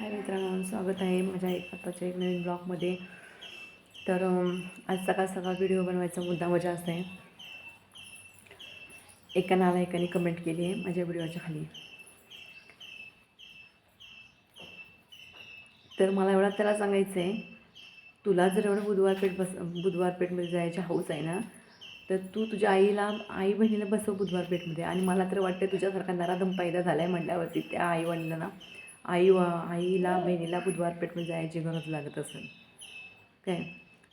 हाय मित्रांनो स्वागत आहे माझ्या एक आताच्या एक नवीन ब्लॉगमध्ये. तर आज सकाळ सकाळ व्हिडिओ बनवायचा मुद्दा मजा असते एका नालायकाने कमेंट केली आहे माझ्या व्हिडिओच्या खाली. तर मला एवढा त्याला सांगायचं आहे तुला जर एवढं बुधवार पेठ बस बुधवार पेठमध्ये जायची हाऊस आहे ना तर तू तुझ्या आईला आई बहिणीला बसव बुधवार पेठमध्ये आणि मला तर वाटतं तुझ्यासारखा नराधम पैदा झाला आहे म्हटल्यावरती त्या आई वडिलांना आई वा आईला बहिणीला बुधवार पेठमध्ये जायची गरज लागत असेल. काय?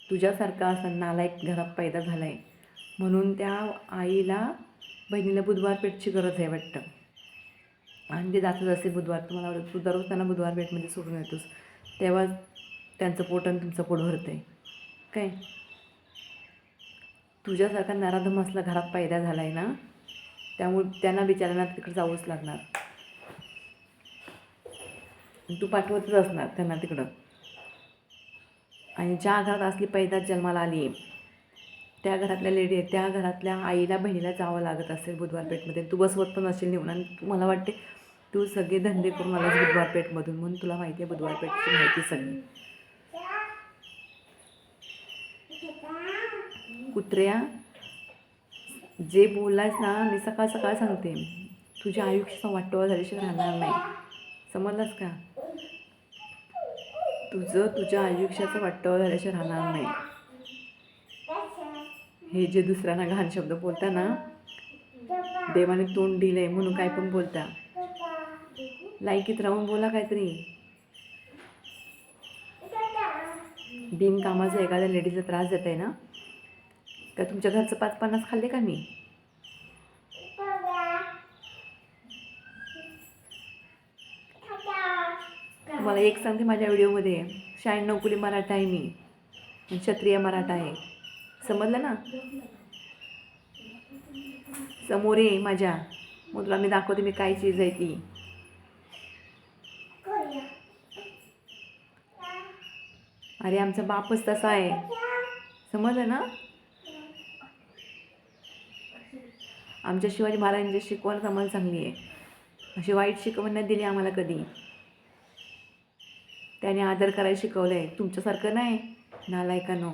तुझ्यासारखा असा नालायक घरात पैदा झाला आहे म्हणून त्या आईला बहिणीला बुधवार पेठची गरज आहे वाटतं. आणि ते जातच असे बुधवार तुम्हाला आवडत तू दररोज त्यांना बुधवार पेठमध्ये सोडून येतोस. तेव्हा त्यांचं पोट आणि तुमचं पोट भरतं आहे काय? तुझ्यासारखा नराधम असला घरात पैदा झाला आहे ना त्यामुळे त्यांना बिचाऱ्यांना तिकडे जावंच लागणार. तू पाठवतच असणार त्यांना तिकडं. आणि ज्या घरात असली पैदा जन्माला आली आहे त्या घरातल्या लेडी आहेत त्या घरातल्या आईला बहिणीला जावं लागत असेल बुधवार पेठमध्ये. तू बसवत पण असेल निघून आणि तू- मला वाटते तू सगळे धंदे करून आलास बुधवार पेठमधून म्हणून तुला माहिती आहे बुधवार पेठची माहिती सगळी. कुत्र्या जे बोललास ना मी सकाळ सकाळ सांगते. तुझ्या आयुष्याचा वाटोळा झाल्याशिवाय राहणार नाही. समजलास का? तुझं तुझ्या आयुष्याचं वाटतं झाल्याशिवाय राहणार नाही. हे जे दुसऱ्यांना घाण शब्द बोलता ना देवाने तोंड दिलंय म्हणून काय पण बोलता. लायकीत राहून बोला काहीतरी. बिनकामाचा एखाद्या लेडीजला त्रास देत आहे ना का तुमच्या घरचं पाच पन्नास खाल्ले का मी? तुम्हाला एक सांगते माझ्या व्हिडिओमध्ये. शहाण्णव कुली मराठा आहे मी. क्षत्रिय मराठा आहे. समजलं ना? समोर ये माझ्या. मग तुला मी दाखवते मी काय चीज आहे ती. अरे आमचा बापच तसा आहे. समजलं ना? आमच्या शिवाजी महाराजांची शिकवण आम्हाला चांगली आहे. अशी वाईट शिकवण नाही दिली आम्हाला कधी. त्याने आदर करायला शिकवलं आहे तुमच्यासारखं नाही. नालायकानो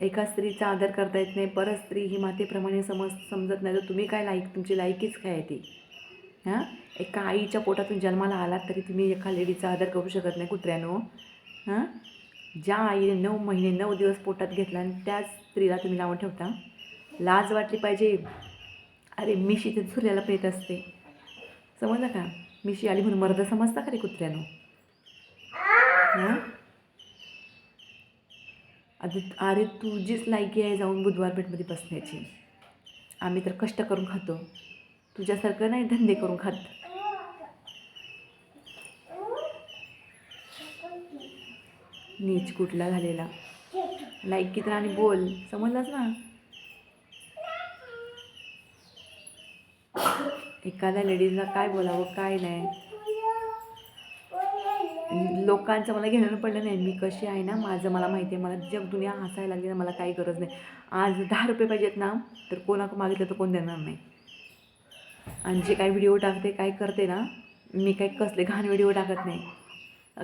एका स्त्रीचा आदर करता येत नाही. परत स्त्री ही मातेप्रमाणे समज समजत नाही. तर तुम्ही काय लायक तुमची लायकीच काय आहे ती? हां? एका आईच्या पोटातून जन्माला आलात तरी तुम्ही एका लेडीचा आदर करू शकत नाही कुत्र्यानो हां? ज्या आईने नऊ महिने नऊ दिवस पोटात घेतला आणि त्याच स्त्रीला तुम्ही नावं ठेवता लाज वाटली पाहिजे. अरे मिशी ते सूर्याला पेत असते. समजलं का? मिशी आली म्हणून मर्द समजता का रे कुत्र्यानो हां अरे अरे तुझीच लायकी आहे जाऊन बुधवार पेठमध्ये बसण्याची. आम्ही तर कष्ट करून खातो. तुझ्यासारखं नाही धंदे करून खात. नीच कुठला झालेला. लायकी तर आणि बोल. समजलाच ना? एखाद्या लेडीजला काय बोलावं काय नाही. लोकांचं मला घेणं पडलं नाही. मी कशी आहे ना माझं मला माहिती आहे. मला जग दुनिया हसायला लागली ना मला काही गरज नाही. आज दहा रुपये पाहिजेत ना तर कोणाकडं मागितलं तर कोण देणार नाही. आणि जे काही व्हिडिओ टाकते काय करते ना मी काही कसले घाण व्हिडिओ टाकत नाही.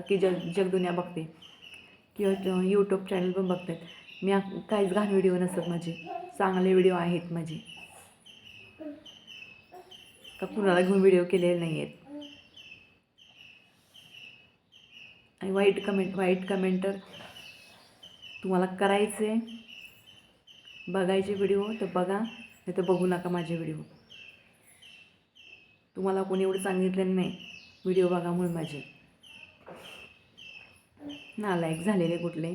की जग जगदुनिया बघते. किंवा यूट्यूब चॅनल पण बघतात. मी काहीच घाण व्हिडिओ नसतात माझे. चांगले व्हिडिओ आहेत माझे. का कुणाला घेऊन व्हिडिओ केलेले नाही आहेत आणि वाईट कमेंट वाईट कमेंटर तुम्हाला करायचे बघायचे व्हिडिओ तर बघा नाही तर बघू नका माझे व्हिडिओ तुम्हाला कोणी एवढं सांगितलेलं नाही व्हिडिओ बघा म्हणून माझे. नालायक झालेले कुठले.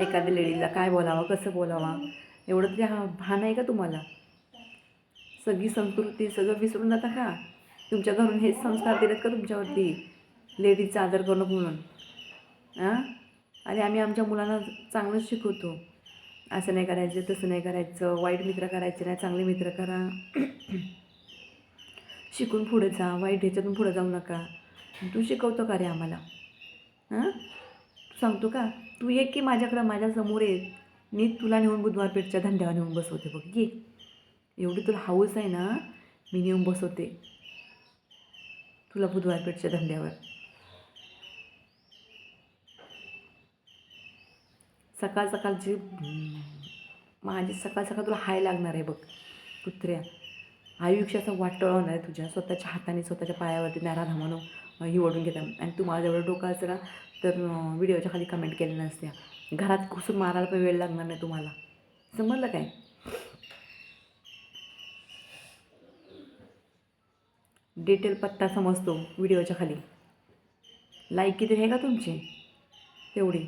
एखाद्या लेडीजला काय बोलावं कसं बोलावं एवढं तरी हा भान आहे का तुम्हाला? सगळी संस्कृती सगळं विसरून जाता का? तुमच्या घरून हेच संस्कार दिलेत का तुमच्यावरती? लेडीजचा आदर करणं म्हणून. हां आणि आम्ही आमच्या मुलांना चांगलंच शिकवतो. असं नाही करायचं तसं नाही करायचं वाईट मित्र करायचे नाही चांगले मित्र करा. शिकून पुढे जा वाईट ह्याच्यातून पुढे जाऊ नका. तू शिकवतो का रे आम्हाला? हां तू सांगतो का? तू ये की माझ्याकडं माझ्यासमोर ये. मी तुला नेऊन बुधवार पेठच्या धंद्यावर नेऊन बसवते बघ. ये. एवढी तुला हाऊस आहे ना मी नेऊन बसवते. तुला बुधवारपेठच्या धंद्यावर. सकाळ सकाळची माझी सकाळ सकाळ तुला हाय लागणार आहे बघ कुत्र्या. आयुष्याचा वाटळ होणार आहे तुझ्या. स्वतःच्या हाताने स्वतःच्या पायावरती नारा म्हणून ही ओढून घेता आणि तू माझं एवढं डोकं असला ना तर व्हिडिओच्या खाली कमेंट केल्या नसत्या. घरात घुसून मारायला पण वेळ लागणार नाही तुम्हाला. समजलं काय? डिटेल पत्ता समजतो व्हिडिओच्या खाली. लाईक किती आहे का तुमची? तेवढी.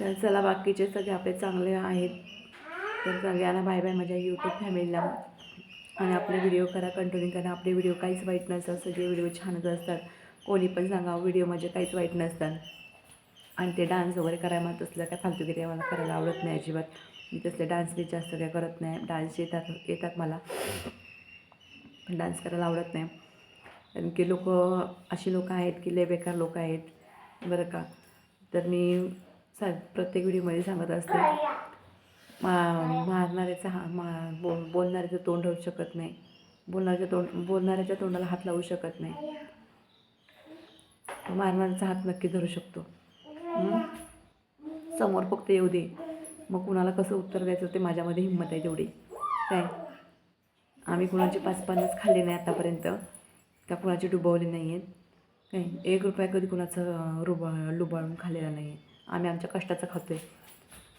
तर चला बाकीचे सगळे आपले चांगले आहेत. तर सगळ्यांना बाय बाय माझ्या यूट्यूब फॅमिलीला आणि आपले व्हिडिओ करा कंटिन्यू करा. आपले व्हिडिओ काहीच वाईट नसतात. सगळे व्हिडिओ छानच असतात. कोणी पण सांगा व्हिडिओ माझे काहीच वाईट नसतात. आणि ते डान्स वगैरे करायला म्हणत असलं काय किती मला करायला आवडत नाही अजिबात. मी तसले डान्स बी जास्त काय करत नाही. डान्स येतात येतात मला. पण डान्स करायला आवडत नाही. कारण की लोक अशी लोकं आहेत की लय बेकार लोक आहेत. बरं का? तर मी सा प्रत्येक व्हिडिओमध्ये सांगत असते. मा मारणाऱ्याचा हा मा बो बोलणाऱ्याचं तोंड होऊ शकत नाही. बोलणाऱ्याच्या तोंड बोलणाऱ्याच्या तोंडाला हात लावू शकत नाही. मारणाऱ्याचा हात नक्की धरू शकतो. समोर फक्त येऊ दे. मग कुणाला कसं उत्तर द्यायचं ते माझ्यामध्ये हिंमत आहे तेवढी काय? आम्ही कुणाचे पाच पन्नास खाल्ले नाही आतापर्यंत. त्या कुणाचे डुबवले नाही आहेत काय? एक रुपया कधी कुणाचं रुबा लुबाळून खाल्लेला नाही आहे आम्ही आमच्या कष्टाचं खातो आहे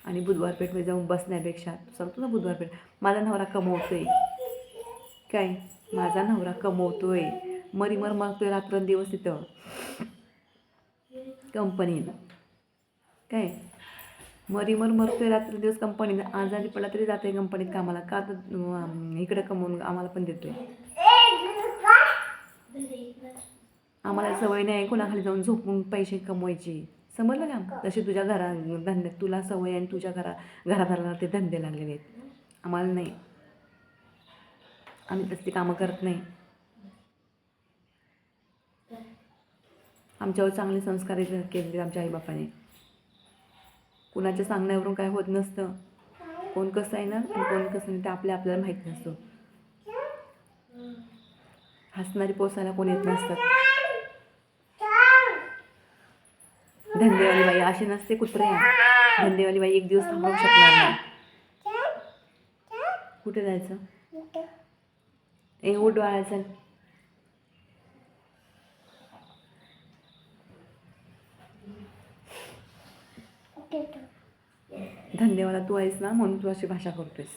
आणि बुधवार पेठमध्ये जाऊन बसण्यापेक्षा सांगतो ना बुधवार पेठ माझा नवरा कमवतो आहे काय? माझा नवरा कमवतो कमवतोय. मरीमर आहे रात्रंदिवस तिथं. कंपनीनं. काय? मरीमर मरतोय रात्रंदिवस कंपनीत आजारी पडला तरी जाते कंपनीत कामाला. का तर इकडं कमवून आम्हाला पण देतोय. आम्हाला सवय नाही कोणाखाली जाऊन झोपून पैसे कमवायची. समजलं का? तशी तुझ्या घरा धंद्यात तुला सवय आणि तुझ्या घरा घरादाराला ते धंदे लागलेले आहेत. आम्हाला नाही. आम्ही तसली कामं करत नाही. आमच्यावर चांगले संस्कार केले केलेले आमच्या आईबापाने. कुणाच्या सांगण्यावरून काय होत नसतं. कोण कसं आहे ना आणि कोण कसं नाही ते आपल्या आपल्याला माहीत नसतं. हसणारी पोसायला कोण येत नसतात धंदेवाली बाई अशी नसते कुत्रे. धंदेवाली बाई एक दिवस थांबवू शकणार नाही. कुठे जायचं? ए उठ डोळा चल. धन्यवाद तू आहेस ना म्हणून तू अशी भाषा करतोयस.